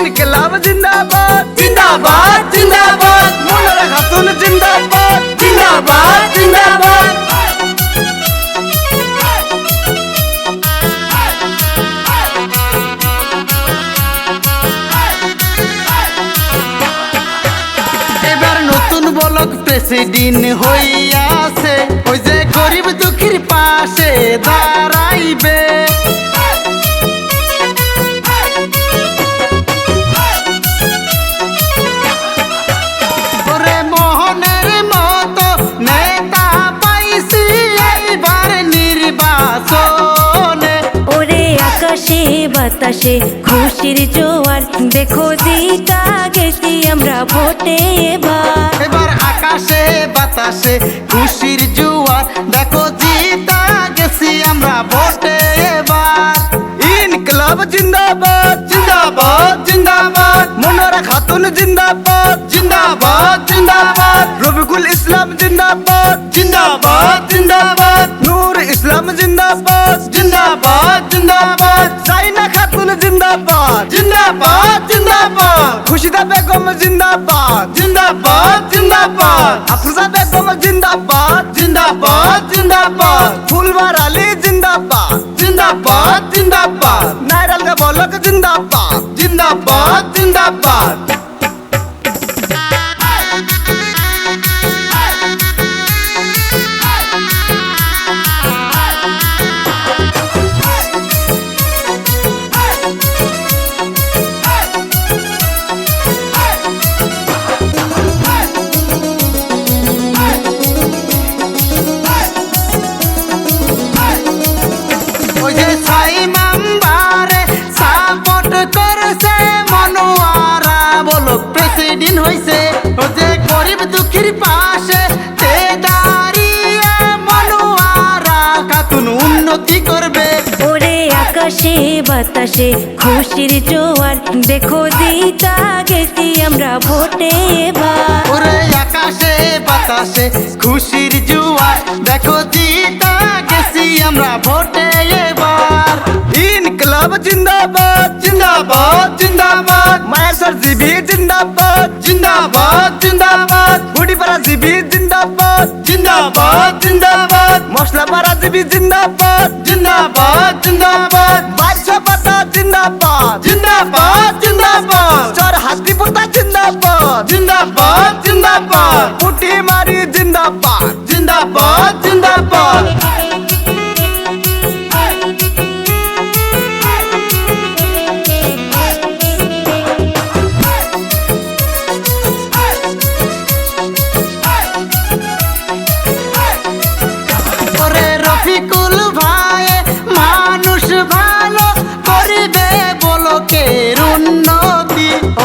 ইনকলাব জিন্দাবাদ জিন্দাবাদ জিন্দাবাদ মনোরা খাতুন জিন্দাবাদ জিন্দাবাদ জিন্দাবাদ এবার নতুন বলক প্রেসিডেন্ট হইয়াছে বাতাসে খুশির জোয়ার। দেখো জিতা গেছি আমরা ভোটে এবার। এবার আকাশে, বাতাসে খুশির জুয়ার। দেখো জিতা গেছি আমরা ভোটে এবার। ইনকলাব জিন্দাবাদ জিন্দাবাদ জিন্দাবাদ। মনোরা খাতুন জিন্দাবাদ জিন্দাবাদ জিন্দাবাদ। রবিকুল ইসলাম জিন্দাবাদ জিন্দাবাদ জিন্দাবাদ। জিন্দাবাদ জিন্দাবাদ জিন্দাবাদ খুশিদা বেগম জিন্দাবাদ জিন্দাবাদ জিন্দাবাদ আফরোজা বেগম জিন্দাবাদ জিন্দাবাদ জিন্দাবাদ ফুলবার আলী জিন্দাবাদ জিন্দাবাদ জিন্দাবাদ নাইরাল কা বলক জিন্দাবাদ জিন্দাবাদ গরিব পাশে তে দাঁড়িয়ে মনোয়ারা কাতুন উন্নতি করবে। ওরে আকাশে বাতাসে খুশির জোয়ার দেখো জিতা গেছি আমরা ভোটে এবার। ওরে আকাশে বাতাসে খুশির জুয়ার দেখো জিতা গেছি আমরা ভোটে এবার। ইনকলাব জিন্দাবাদ জিন্দাবাদ জিন্দাবাদ। মায়ের সর জিন্দাবাদ জিন্দাবাদ জিন্দাবাদ। বুড়িপাড়া জিবি জিন্দাবাদ। জিন্দাবাদ। জিন্দাবাদ। মশলা পাড়া জিবি জিন্দাবাদ। জিন্দাবাদ। জিন্দাবাদ। বাদশা পাতা জিন্দাবাদ। জিন্দাবাদ। জিন্দাবাদ। চর হাতি পোতা জিন্দাবাদ। জিন্দাবাদ। জিন্দাবাদ। পুটি মারি জিন্দাবাদ। জিন্দাবাদ।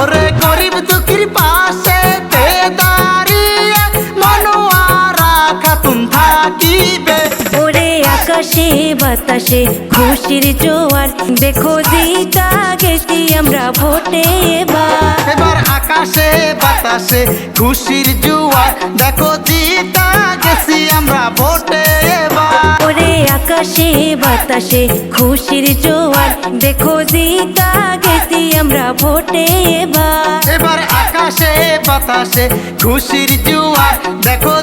ওরে গরিব দুঃখীর পাশে তে দাঁড়িয়ে মনোয়ারা খাতুন থাকিবে। ওরে আকাশে বাতাসে খুশির জোয়ার দেখো জিতা গেছি আমরা ভোটে এবার। এবার আকাশে বাতাসে খুশির জুয়ার দেখো জিতা গেছি আমরা ভোটে এবার। ওরে আকাশে বাতাসে খুশির জোয়ার দেখো জিতা আমরা ভোটে এবার। এবার আকাশে বাতাসে খুশির জুয়ার। দেখো